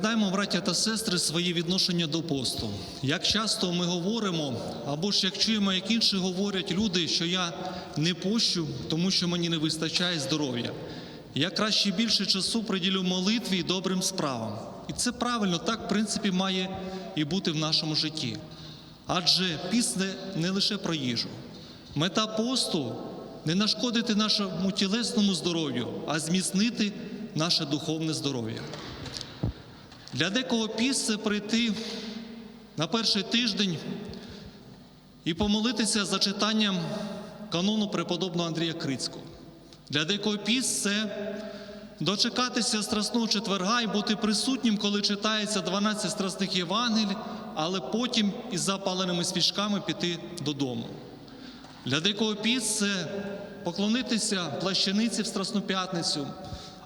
Пригадаймо, браття та сестри, свої відношення до посту. Як часто ми говоримо, або ж як чуємо, як інші говорять люди, що я не пощу, тому що мені не вистачає здоров'я. Я краще більше часу приділю молитві і добрим справам. І це правильно, так, в принципі, має і бути в нашому житті. Адже піст не, не лише про їжу. Мета посту не нашкодити нашому тілесному здоров'ю, а зміцнити наше духовне здоров'я. Для декого піст це прийти на перший тиждень і помолитися за читанням канону преподобного Андрія Крицького. Для декого піст це дочекатися страсного четверга і бути присутнім, коли читається 12 страсних Євангелій, але потім із запаленими свічками піти додому. Для декого піст це поклонитися плащаниці в Страсну п'ятницю,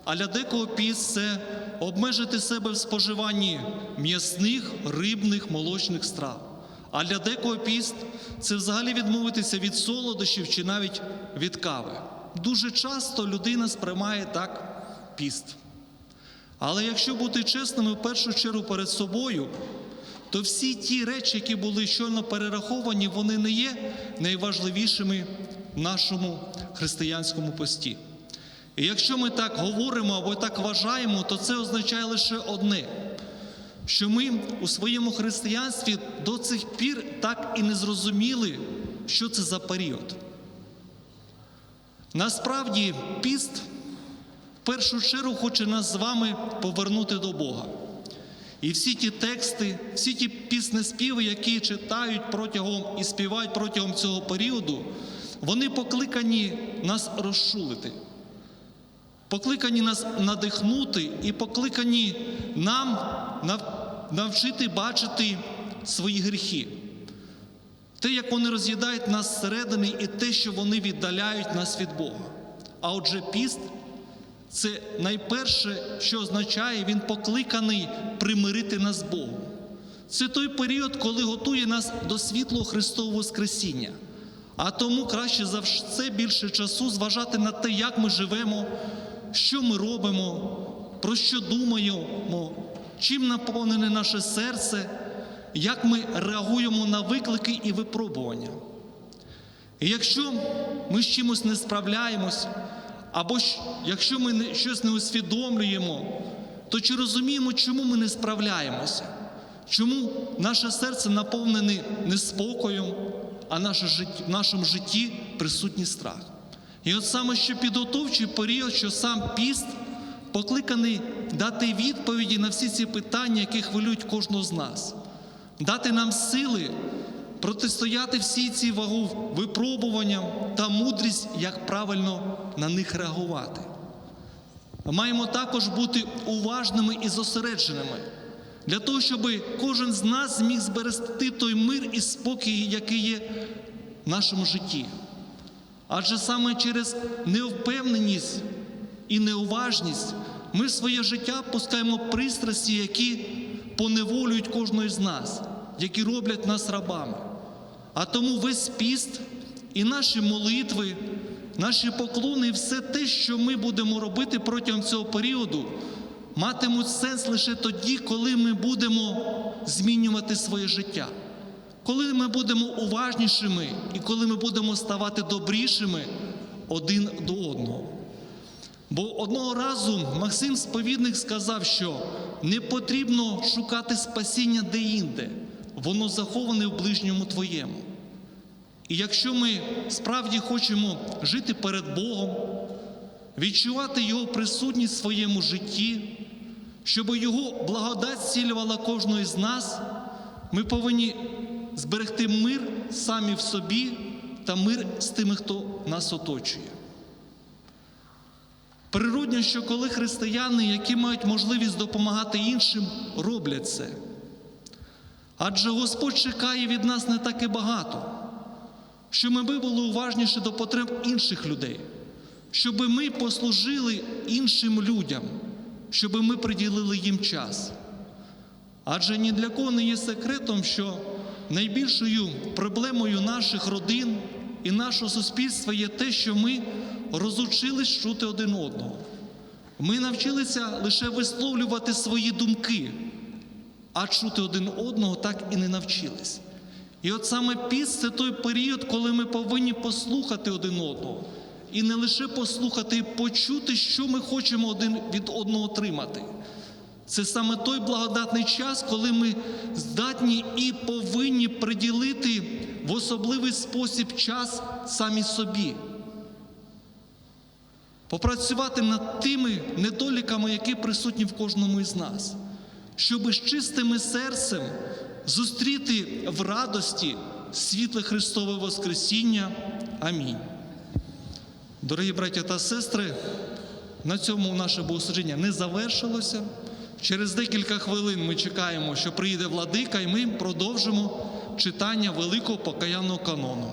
а для декого піст це обмежити себе в споживанні м'ясних, рибних, молочних страв. А для декого піст це взагалі відмовитися від солодощів чи навіть від кави. Дуже часто людина сприймає так піст. Але якщо бути чесними в першу чергу перед собою, то всі ті речі, які були щойно перераховані, вони не є найважливішими в нашому християнському пості. І якщо ми так говоримо або так вважаємо, то це означає лише одне, що ми у своєму християнстві до цих пір так і не зрозуміли, що це за період. Насправді, піст в першу чергу хоче нас з вами повернути до Бога. І всі ті тексти, всі ті піснеспіви, які читають протягом і співають протягом цього періоду, вони покликані нас розшулити, покликані нас надихнути і покликані нам навчити бачити свої гріхи. Те, як вони роз'їдають нас зсередини, і те, що вони віддаляють нас від Бога. А отже, піст це найперше, що означає, він покликаний примирити нас з Богом. Це той період, коли готує нас до світлого Христового Воскресіння. А тому краще за все більше часу зважати на те, як ми живемо, що ми робимо, про що думаємо, чим наповнене наше серце, як ми реагуємо на виклики і випробування. І якщо ми з чимось не справляємось, або ж якщо ми щось не усвідомлюємо, то чи розуміємо, чому ми не справляємося? Чому наше серце наповнене неспокоєм, а в нашому житті присутній страх? І от саме що підготовчий період, що сам піст покликаний дати відповіді на всі ці питання, які хвилюють кожного з нас, дати нам сили протистояти всі ці вагу випробуванням та мудрість, як правильно на них реагувати. Маємо також бути уважними і зосередженими для того, щоб кожен з нас зміг зберегти той мир і спокій, який є в нашому житті. Адже саме через невпевненість і неуважність ми в своє життя пускаємо пристрасті, які поневолюють кожного з нас, які роблять нас рабами. А тому весь піст і наші молитви, наші поклони, і все те, що ми будемо робити протягом цього періоду, матимуть сенс лише тоді, коли ми будемо змінювати своє життя. Коли ми будемо уважнішими і коли ми будемо ставати добрішими один до одного. Бо одного разу Максим Сповідник сказав, що не потрібно шукати спасіння де-інде, воно заховане в ближньому твоєму. І якщо ми справді хочемо жити перед Богом, відчувати Його присутність в своєму житті, щоб Його благодать зцілювала кожного з нас, ми повинні зберегти мир самі в собі та мир з тими, хто нас оточує. Природньо, що коли християни, які мають можливість допомагати іншим, роблять це. Адже Господь чекає від нас не так і багато, щоб ми були уважніші до потреб інших людей, щоб ми послужили іншим людям, щоб ми приділили їм час. Адже ні для кого не є секретом, що найбільшою проблемою наших родин і нашого суспільства є те, що ми розучились чути один одного. Ми навчилися лише висловлювати свої думки, а чути один одного так і не навчились. І от саме піст це той період, коли ми повинні послухати один одного. І не лише послухати, і почути, що ми хочемо один від одного отримати. Це саме той благодатний час, коли ми здатні і повинні приділити в особливий спосіб час самі собі. Попрацювати над тими недоліками, які присутні в кожному із нас, щоби з чистими серцем зустріти в радості світле Христове Воскресіння. Амінь. Дорогі браття та сестри, на цьому наше богослужіння не завершилося. Через декілька хвилин ми чекаємо, що приїде владика, і ми продовжимо читання великого покаянного канону.